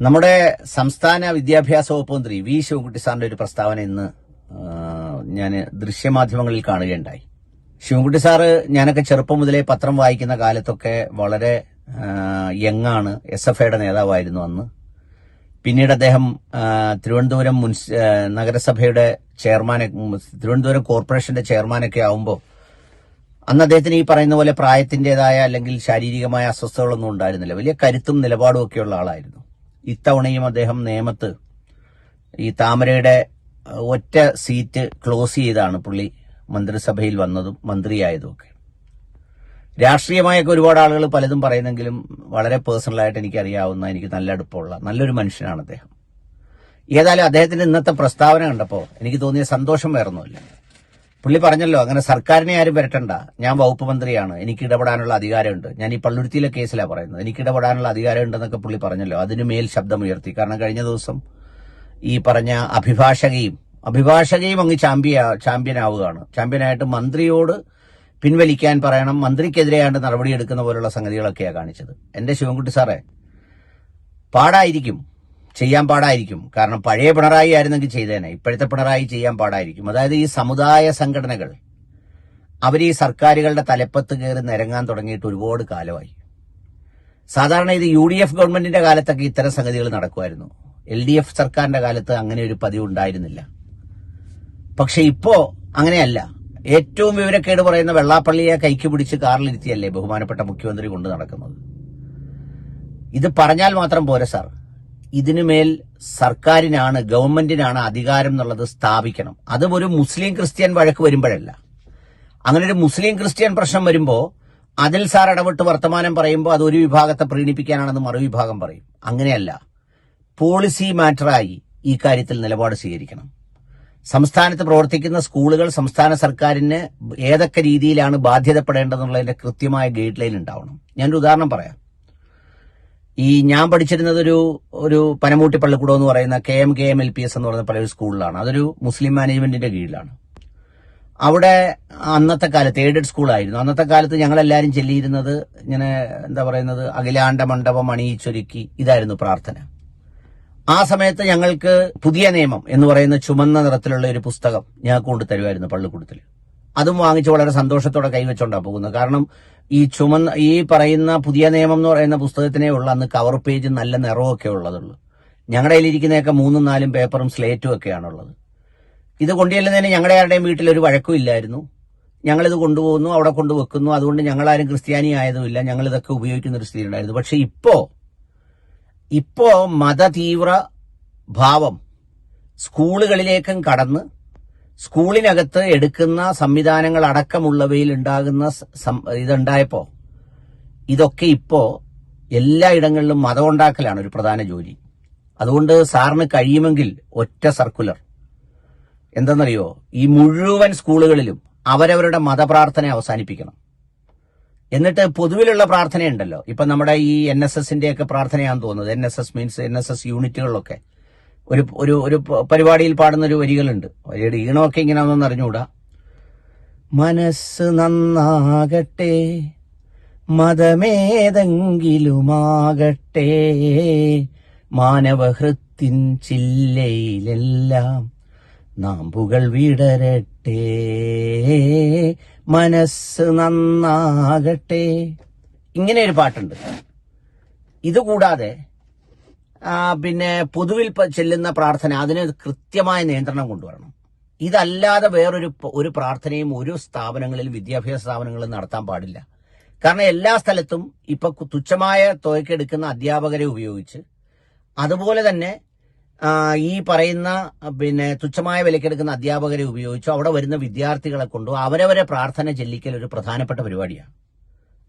നമ്മുടെ സംസ്ഥാന വിദ്യാഭ്യാസ വകുപ്പ് മന്ത്രി വി ശിവൻകുട്ടി സാറിന്റെ ഒരു പ്രസ്താവന ഇന്ന് ഞാൻ ദൃശ്യമാധ്യമങ്ങളിൽ കാണുകയുണ്ടായി. ശിവൻകുട്ടി സാറ് ഞാനൊക്കെ ചെറുപ്പം മുതലേ പത്രം വായിക്കുന്ന കാലത്തൊക്കെ വളരെ യങ്ങാണ് എസ് എഫ് ഐയുടെ നേതാവായിരുന്നു അന്ന്. പിന്നീട് അദ്ദേഹം തിരുവനന്തപുരം മുൻസി നഗരസഭയുടെ ചെയർമാനെ തിരുവനന്തപുരം കോർപ്പറേഷന്റെ ചെയർമാനൊക്കെ ആവുമ്പോൾ അന്ന് അദ്ദേഹത്തിന് ഈ പറയുന്ന പോലെ പ്രായത്തിന്റേതായ അല്ലെങ്കിൽ ശാരീരികമായ അസ്വസ്ഥതകളൊന്നും ഉണ്ടായിരുന്നില്ല. വലിയ കരുത്തും നിലപാടും ഒക്കെയുള്ള ആളായിരുന്നു. ഇത്തവണയും അദ്ദേഹം നേമത്ത് ഈ താമരയുടെ ഒറ്റ സീറ്റ് ക്ലോസ് ചെയ്താണ് പുള്ളി മന്ത്രിസഭയിൽ വന്നതും മന്ത്രിയായതും ഒക്കെ രാഷ്ട്രീയമായൊക്കെ ഒരുപാട് ആളുകൾ പലതും പറയുന്നെങ്കിലും വളരെ പേഴ്സണലായിട്ട് എനിക്ക് അറിയാവുന്ന എനിക്ക് നല്ല അടുപ്പമുള്ള നല്ലൊരു മനുഷ്യനാണ് അദ്ദേഹം. ഏതായാലും അദ്ദേഹത്തിന്റെ ഇന്നത്തെ പ്രസ്താവന കണ്ടപ്പോൾ എനിക്ക് തോന്നിയ സന്തോഷം വേറൊന്നുമില്ല. പുള്ളി പറഞ്ഞല്ലോ അങ്ങനെ സർക്കാരിനെ ആരും വരട്ടണ്ട. ഞാൻ വകുപ്പ് മന്ത്രിയാണ്. എനിക്ക് ഇടപെടാനുള്ള അധികാരമുണ്ട്. ഞാൻ ഈ പള്ളുരുത്തിയിലെ കേസിലാണ് പറയുന്നത്. എനിക്ക് ഇടപെടാനുള്ള അധികാരമുണ്ടെന്നൊക്കെ പുള്ളി പറഞ്ഞല്ലോ. അതിന് മേൽ ശബ്ദമുയർത്തി. കാരണം കഴിഞ്ഞ ദിവസം ഈ പറഞ്ഞ അഭിഭാഷകയും അഭിഭാഷകയും അങ്ങ് ചാമ്പ്യ ചാമ്പ്യൻ ആവുകയാണ് ചാമ്പ്യനായിട്ട് മന്ത്രിയോട് പിൻവലിക്കാൻ പറയണം. മന്ത്രിക്കെതിരെയാണ് നടപടിയെടുക്കുന്ന പോലുള്ള സംഗതികളൊക്കെയാണ് കാണിച്ചത്. എന്റെ ശിവൻകുട്ടി സാറേ പാടായിരിക്കും. ചെയ്യാൻ പാടായിരിക്കും. കാരണം പഴയ പിണറായി ആയിരുന്നെങ്കിൽ ചെയ്തേനെ. ഇപ്പോഴത്തെ പിണറായി ചെയ്യാൻ പാടായിരിക്കും. അതായത് ഈ സമുദായ സംഘടനകൾ അവർ ഈ സർക്കാരുകളുടെ തലപ്പത്ത് കയറി നിരങ്ങാൻ തുടങ്ങിയിട്ട് ഒരുപാട് കാലമായി. സാധാരണ ഇത് യു ഡി എഫ് ഗവൺമെന്റിന്റെ കാലത്തൊക്കെ ഇത്തരം സംഗതികൾ നടക്കുമായിരുന്നു. എൽ ഡി എഫ് സർക്കാരിന്റെ കാലത്ത് അങ്ങനെ ഒരു പതിവ് ഉണ്ടായിരുന്നില്ല. പക്ഷെ ഇപ്പോ അങ്ങനെയല്ല. ഏറ്റവും വിവരക്കേട് പറയുന്ന വെള്ളാപ്പള്ളിയെ കൈക്ക് പിടിച്ച് കാറിലിരുത്തിയല്ലേ ബഹുമാനപ്പെട്ട മുഖ്യമന്ത്രി കൊണ്ട് നടക്കുന്നത്? ഇത് പറഞ്ഞാൽ മാത്രം പോരെ സാർ. ഇതിനുമേൽ സർക്കാരിനാണ് ഗവൺമെന്റിനാണ് അധികാരം എന്നുള്ളത് സ്ഥാപിക്കണം. അതും ഒരു മുസ്ലിം ക്രിസ്ത്യൻ വഴക്ക് വരുമ്പോഴല്ല. അങ്ങനെ ഒരു മുസ്ലിം ക്രിസ്ത്യൻ പ്രശ്നം വരുമ്പോൾ അതിൽ സാർ ഇടപെട്ട് വർത്തമാനം പറയുമ്പോൾ അത് ഒരു വിഭാഗത്തെ പ്രീണിപ്പിക്കാനാണെന്ന് മറുവിഭാഗം പറയും. അങ്ങനെയല്ല. പോളിസി മാറ്ററായി ഈ കാര്യത്തിൽ നിലപാട് സ്വീകരിക്കണം. സംസ്ഥാനത്ത് പ്രവർത്തിക്കുന്ന സ്കൂളുകൾ സംസ്ഥാന സർക്കാരിന് ഏതൊക്കെ രീതിയിലാണ് ബാധ്യതപ്പെടേണ്ടതെന്നുള്ളതിന്റെ കൃത്യമായ ഗൈഡ് ലൈൻ ഉണ്ടാവണം. ഞാനൊരു ഉദാഹരണം പറയാം. ഈ ഞാൻ പഠിച്ചിരുന്നത് ഒരു ഒരു പനമൂട്ടി പള്ളിക്കൂടം എന്ന് പറയുന്ന K M K M L P S എന്ന് പറയുന്ന പല സ്കൂളിലാണ്. അതൊരു മുസ്ലിം മാനേജ്മെന്റിന്റെ കീഴിലാണ്. അവിടെ അന്നത്തെ കാലത്ത് എയ്ഡഡ് സ്കൂളായിരുന്നു അന്നത്തെ കാലത്ത് ഞങ്ങളെല്ലാവരും ചെല്ലിയിരുന്നത് ഇങ്ങനെ എന്താ പറയുന്നത് അഖിലാണ്ട മണ്ഡപം അണിയിച്ചൊരുക്കി ഇതായിരുന്നു പ്രാർത്ഥന. ആ സമയത്ത് ഞങ്ങൾക്ക് പുതിയ നിയമം എന്ന് പറയുന്ന ചുമന്ന നിറത്തിലുള്ള ഒരു പുസ്തകം ഞങ്ങൾക്ക് കൊണ്ടു തരുമായിരുന്നു പള്ളിക്കൂടത്തിൽ അതും വാങ്ങിച്ച് വളരെ സന്തോഷത്തോടെ കൈവച്ചോണ്ടാണ് പോകുന്നത്. കാരണം ഈ ചുമന്ന ഈ പറയുന്ന പുതിയ നിയമം എന്ന് പറയുന്ന പുസ്തകത്തിനേ ഉള്ള അന്ന് കവർ പേജ് നല്ല നിറമൊക്കെ ഉള്ളതുള്ളൂ. ഞങ്ങളുടെ കയ്യിലിരിക്കുന്നതൊക്കെ മൂന്നും നാലും പേപ്പറും സ്ലേറ്റും ഒക്കെയാണുള്ളത്. ഇത് കൊണ്ടുചെല്ലുന്നതിന് ഞങ്ങളുടെ ആരുടെയും വീട്ടിൽ ഒരു വഴക്കും ഇല്ലായിരുന്നു. ഞങ്ങളിത് കൊണ്ടുപോകുന്നു അവിടെ കൊണ്ടുവെക്കുന്നു അതുകൊണ്ട് ഞങ്ങളാരും ക്രിസ്ത്യാനി ആയതുമില്ല. ഞങ്ങൾ ഇതൊക്കെ ഉപയോഗിക്കുന്ന ഒരു സ്ഥിതി ഉണ്ടായിരുന്നു പക്ഷെ ഇപ്പോ ഇപ്പോ മതതീവ്ര ഭാവം സ്കൂളുകളിലേക്കും കടന്ന് സ്കൂളിനകത്ത് എടുക്കുന്ന സംവിധാനങ്ങൾ അടക്കമുള്ളവയിൽ ഉണ്ടാകുന്ന ഇതുണ്ടായപ്പോ ഇതൊക്കെ ഇപ്പോ എല്ലായിടങ്ങളിലും മതം ഉണ്ടാക്കലാണ് ഒരു പ്രധാന ജോലി. അതുകൊണ്ട് സാറിന് കഴിയുമെങ്കിൽ ഒറ്റ സർക്കുലർ. എന്തെന്നറിയോ ഈ മുഴുവൻ സ്കൂളുകളിലും അവരവരുടെ മതപ്രാർത്ഥന അവസാനിപ്പിക്കണം. എന്നിട്ട് പൊതുവിലുള്ള പ്രാർത്ഥനയുണ്ടല്ലോ. ഇപ്പൊ നമ്മുടെ ഈ എൻ എസ് എസിന്റെയൊക്കെ പ്രാർത്ഥനയാണെന്ന് തോന്നുന്നത്. N S S means N S S യൂണിറ്റുകളിലൊക്കെ ഒരു ഒരു ഒരു പരിപാടിയിൽ പാടുന്ന ഒരു വരികളുണ്ട്. വരിയുടെ ഈണമൊക്കെ ഇങ്ങനെ ഒന്നും അറിഞ്ഞുകൂടാ. മനസ്സ് നന്നാകട്ടെ മതമേതെങ്കിലുമാകട്ടെ മാനവഹൃത്തിൻ ചില്ലയിലെല്ലാം നാമ്പുകൾ വിടരട്ടെ മനസ്സ് നന്നാകട്ടെ. ഇങ്ങനെ ഒരു പാട്ടുണ്ട്. ഇതുകൂടാതെ പിന്നെ പൊതുവിൽ ചെല്ലുന്ന പ്രാർത്ഥന അതിന് കൃത്യമായ നിയന്ത്രണം കൊണ്ടുവരണം. ഇതല്ലാതെ വേറൊരു ഒരു പ്രാർത്ഥനയും ഒരു സ്ഥാപനങ്ങളിൽ വിദ്യാഭ്യാസ സ്ഥാപനങ്ങളിൽ നടത്താൻ പാടില്ല. കാരണം എല്ലാ സ്ഥലത്തും ഇപ്പൊ തുച്ഛമായ തുകയ്ക്കെടുക്കുന്ന അധ്യാപകരെ ഉപയോഗിച്ച് അതുപോലെ തന്നെ ഈ പറയുന്ന പിന്നെ തുച്ഛമായ വിലക്കെടുക്കുന്ന അധ്യാപകരെ ഉപയോഗിച്ചോ അവിടെ വരുന്ന വിദ്യാർത്ഥികളെ കൊണ്ടോ അവരവരെ പ്രാർത്ഥന ചെല്ലിക്കൽ ഒരു പ്രധാനപ്പെട്ട പരിപാടിയാണ്.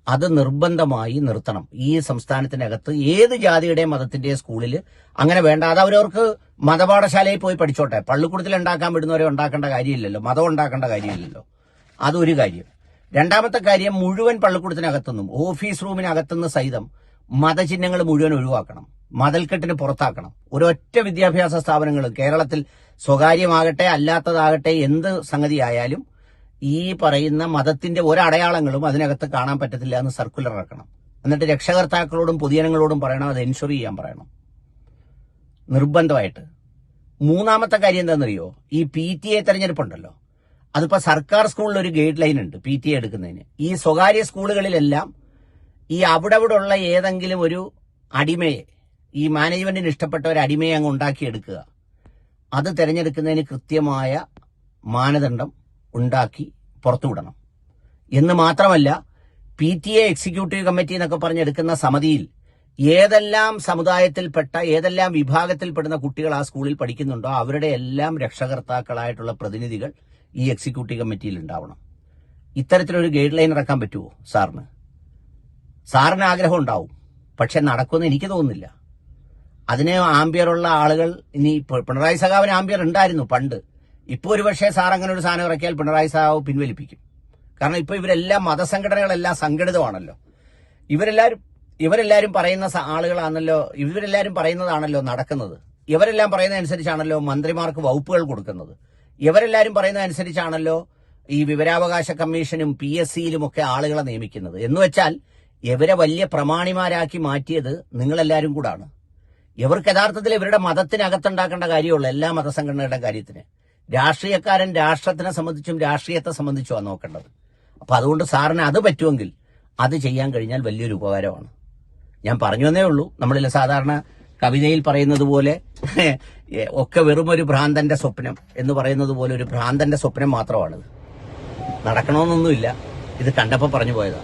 അത് നിർബന്ധമായി നിർത്തണം. ഈ സംസ്ഥാനത്തിനകത്ത് ഏത് ജാതിയുടെയും മതത്തിന്റെ സ്കൂളിൽ അങ്ങനെ വേണ്ട. അത് അവരവർക്ക് മതപാഠശാലയിൽ പോയി പഠിച്ചോട്ടെ. പള്ളിക്കൂടത്തിൽ ഉണ്ടാക്കാൻ വിടുന്നവരെ ഉണ്ടാക്കേണ്ട കാര്യമില്ലല്ലോ. മതം ഉണ്ടാക്കേണ്ട കാര്യമില്ലല്ലോ. അതൊരു കാര്യം. രണ്ടാമത്തെ കാര്യം മുഴുവൻ പള്ളിക്കൂടത്തിനകത്തുനിന്നും ഓഫീസ് റൂമിനകത്തുനിന്ന് സഹിതം മതചിഹ്നങ്ങൾ മുഴുവൻ ഒഴിവാക്കണം. മതൽക്കെട്ടിന് പുറത്താക്കണം. ഒരൊറ്റ വിദ്യാഭ്യാസ സ്ഥാപനങ്ങൾ കേരളത്തിൽ സ്വകാര്യമാകട്ടെ അല്ലാത്തതാകട്ടെ എന്ത് സംഗതി ആയാലും ഈ പറയുന്ന മതത്തിന്റെ ഒരടയാളങ്ങളും അതിനകത്ത് കാണാൻ പറ്റത്തില്ല എന്ന് സർക്കുലർ ഇറക്കണം. എന്നിട്ട് രക്ഷകർത്താക്കളോടും പൊതുജനങ്ങളോടും പറയണം അത് എൻഷുർ ചെയ്യാൻ പറയണം. നിർബന്ധമായിട്ട്. മൂന്നാമത്തെ കാര്യം എന്താണെന്നറിയോ? ഈ പി ടി എ തെരഞ്ഞെടുപ്പുണ്ടല്ലോ. അതിപ്പോ സർക്കാർ സ്കൂളിൽ ഒരു ഗൈഡ് ലൈൻ ഉണ്ട് പി ടി എ എടുക്കുന്നതിന്. ഈ സ്വകാര്യ സ്കൂളുകളിലെല്ലാം ഈ അവിടെ അവിടെ ഉള്ള ഏതെങ്കിലും ഒരു അടിമയെ ഈ മാനേജ്മെന്റിന് ഇഷ്ടപ്പെട്ട ഒരു അടിമയെ അങ്ങ് ഉണ്ടാക്കിയെടുക്കുക. അത് തിരഞ്ഞെടുക്കുന്നതിന് കൃത്യമായ മാനദണ്ഡം ഉണ്ടാക്കി പുറത്തുവിടണം എന്ന് മാത്രമല്ല P T A executive committee എന്നൊക്കെ പറഞ്ഞെടുക്കുന്ന സമിതിയിൽ ഏതെല്ലാം സമുദായത്തിൽപ്പെട്ട ഏതെല്ലാം വിഭാഗത്തിൽപ്പെടുന്ന കുട്ടികൾ ആ സ്കൂളിൽ പഠിക്കുന്നുണ്ടോ അവരുടെ എല്ലാം രക്ഷകർത്താക്കളായിട്ടുള്ള പ്രതിനിധികൾ ഈ എക്സിക്യൂട്ടീവ് കമ്മിറ്റിയിൽ ഉണ്ടാവണം. ഇത്തരത്തിലൊരു ഗൈഡ് ലൈൻ ഇറക്കാൻ പറ്റുമോ സാറിന്? സാറിന് ആഗ്രഹം ഉണ്ടാവും പക്ഷെ നടക്കുമെന്ന് എനിക്ക് തോന്നുന്നില്ല. അതിന് ആംബിയറുള്ള ആളുകൾ ഇനി പിണറായി സഖാവിന് ആംബിയർ ഉണ്ടായിരുന്നു പണ്ട്. ഇപ്പൊ ഒരു പക്ഷേ സാർ അങ്ങനെ ഒരു സാധനം ഇറക്കിയാൽ പിണറായി സാവ് പിൻവലിപ്പിക്കും. കാരണം ഇപ്പൊ ഇവരെല്ലാം മതസംഘടനകളെല്ലാം സംഘടിതമാണല്ലോ. ഇവരെല്ലാവരും ഇവരെല്ലാവരും പറയുന്ന ആളുകളാണല്ലോ ഇവരെല്ലാവരും പറയുന്നതാണല്ലോ നടക്കുന്നത്. ഇവരെല്ലാം പറയുന്ന അനുസരിച്ചാണല്ലോ മന്ത്രിമാർക്ക് വകുപ്പുകൾ കൊടുക്കുന്നത്. ഇവരെല്ലാവരും പറയുന്ന അനുസരിച്ചാണല്ലോ ഈ വിവരാവകാശ കമ്മീഷനും പി എസ് സിയിലും ഒക്കെ ആളുകളെ നിയമിക്കുന്നത്. എന്ന് വെച്ചാൽ ഇവരെ വലിയ പ്രമാണിമാരാക്കി മാറ്റിയത് നിങ്ങളെല്ലാവരും കൂടാണ്. ഇവർക്ക് യഥാർത്ഥത്തിൽ ഇവരുടെ മതത്തിനകത്തുണ്ടാക്കേണ്ട കാര്യമുള്ളൂ എല്ലാ മതസംഘടനകളുടെ കാര്യത്തിന്. രാഷ്ട്രീയക്കാരൻ രാഷ്ട്രത്തിനെ സംബന്ധിച്ചും രാഷ്ട്രീയത്തെ സംബന്ധിച്ചുമാണ് നോക്കേണ്ടത്. അപ്പൊ അതുകൊണ്ട് സാറിന് അത് പറ്റുമെങ്കിൽ അത് ചെയ്യാൻ കഴിഞ്ഞാൽ വലിയൊരു ഉപകാരമാണ്. ഞാൻ പറഞ്ഞു എന്നേ ഉള്ളൂ. നമ്മളിൽ സാധാരണ കവിതയിൽ പറയുന്നത് പോലെ ഒക്കെ വെറും ഒരു ഭ്രാന്തന്റെ സ്വപ്നം എന്ന് പറയുന്നത് പോലെ ഒരു ഭ്രാന്തന്റെ സ്വപ്നം മാത്രമാണിത്. നടക്കണമെന്നൊന്നുമില്ല. ഇത് കണ്ടപ്പോൾ പറഞ്ഞു പോയതാണ്